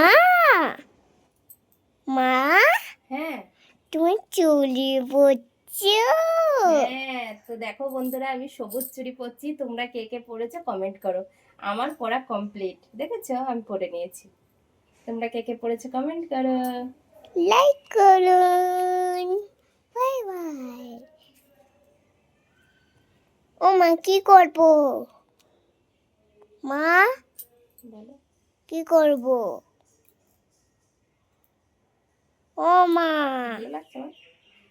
মা মা হ্যাঁ। তুমি চুলি পড়ছো হ্যাঁ তো দেখো বন্ধুরা আমি সবুজ চুড়ি পরছি। তোমরা কে কে পরেছো কমেন্ট করো। আমার পড়া কমপ্লিট দেখেছ? আমি পরে নিয়েছি। তোমরা কে কে পরেছো কমেন্ট করো। লাইক করুন। বাই বাই ও মা কি করব? মা কি করব? ও মা?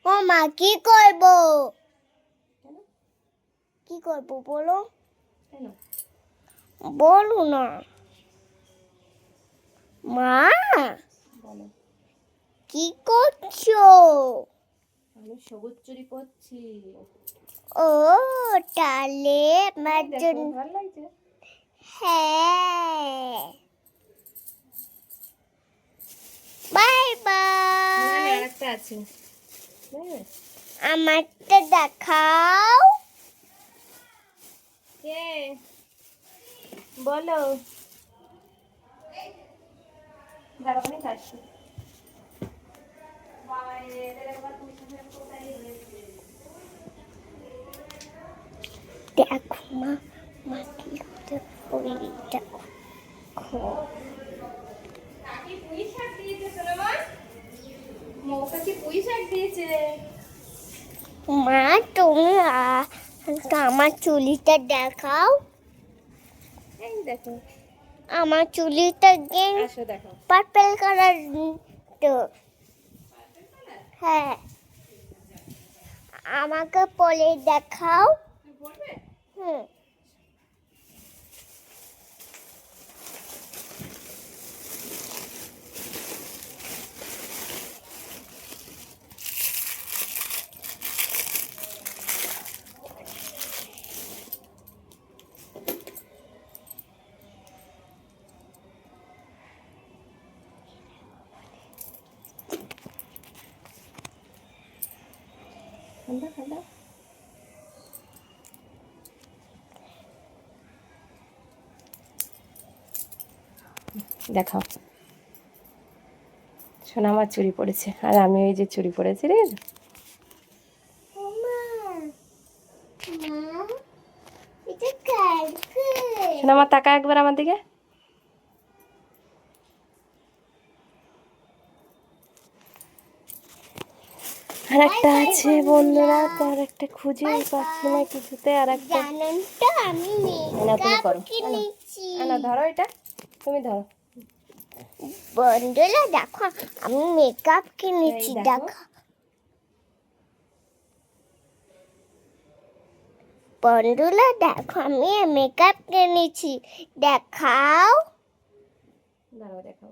ও মা কি করব? কি করব বলো? বলো না। মা কি করছ? আমি সবুজ চুড়ি পরছি ও তাহলে আমার জন্য হ্যাঁ। Bye bye. আরেকটা আছে। দেখবে? আমারটা দেখাও। কে? বলো। দেখো মা মা কি করতে দেখো। পুঁই শাক দিয়েছে? মা তুমি আমার চুলিটা দেখাও। এই দেখো। আমার চুলিটা গেম পার্পল কালার তো। হ্যাঁ। আমাকে পরে দেখাও। হুম। ঠান্ডা ঠান্ডা। দেখাও। শোনা আমার চুরি পড়েছে। আর আমি ওই যে চুরি পড়েছি রে। শোনা আমার টাকা একবার আমার দিকে। আর একটা আছে বন্ধুরা। তার একটা খুঁজে পাচ্ছি না কিছুতে আর একটা জানেন তো আমি না, তুমি করো। না ধরো এটা। তুমি ধরো। বন্ধুরা দেখো আমি মেকআপ কিনেছি দেখো। বন্ধুরা দেখো আমি মেকআপ কিনেছি। দেখাও। দাঁড়াও দেখাবো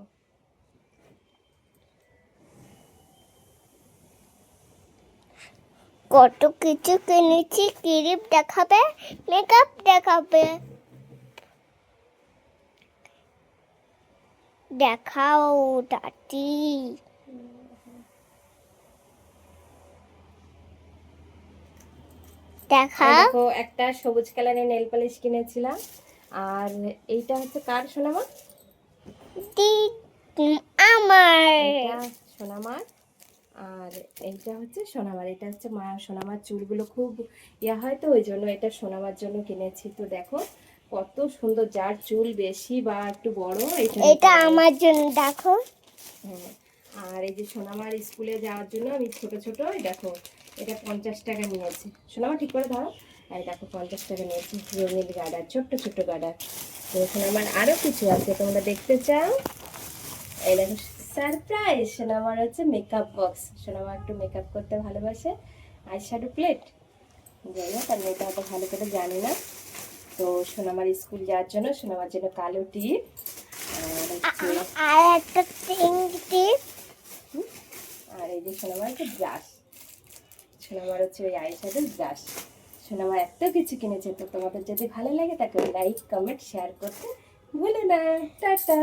কত কিছু কিনেছি ক্রিম দেখাবে মেকআপ দেখাবে। দেখাও দাদি। দেখাও দেখো একটা সবুজ কালারের নেল পালিশ কিনেছিলাম। আর এইটা হচ্ছে কার সোনামা? আমার। সোনামার। আর এইটা হচ্ছে সোনামার এটা হচ্ছে মা সোনামার চুলগুলো খুব ইয়া হয় তো ওই জন্য এটা সোনামার জন্য কিনেছি। তো দেখো কত সুন্দর যার চুল বেশি বা একটু বড় এটা এটা আমার জন্য দেখো। হ্যাঁ আর এই যে সোনামার স্কুলে যাওয়ার জন্য আমি ছোট ছোট দেখো এটা পঞ্চাশ টাকা নিয়েছি। সোনামা ঠিক করে ধরো। এই দেখো পঞ্চাশ টাকা নিয়েছি রঙিন গার্ডার ছোট্ট ছোট্ট গার্ডার তো সোনামার আরও কিছু আছে তোমরা দেখতে চাও? এই দেখো সারপ্রাইজ। সোনামার হচ্ছে মেকআপ বক্স সোনামা একটু মেকআপ করতে ভালোবাসে। আই শ্যাডো প্লেট যাই হোক আমি এটা অত ভালো করে জানি না। তো সোনামার স্কুল যাওয়ার জন্য সোনামার জন্য কালো টিপ আর একটা টিপ আর এই যে সোনামার হচ্ছে ব্রাশ সোনামার হচ্ছে ওই আইশ্যাডোর ব্রাশ সোনামার এত কিছু কিনেছে তো তোমাদের যদি ভালো লাগে তাকে লাইক কমেন্ট শেয়ার করতে ভুলে না। টাটা!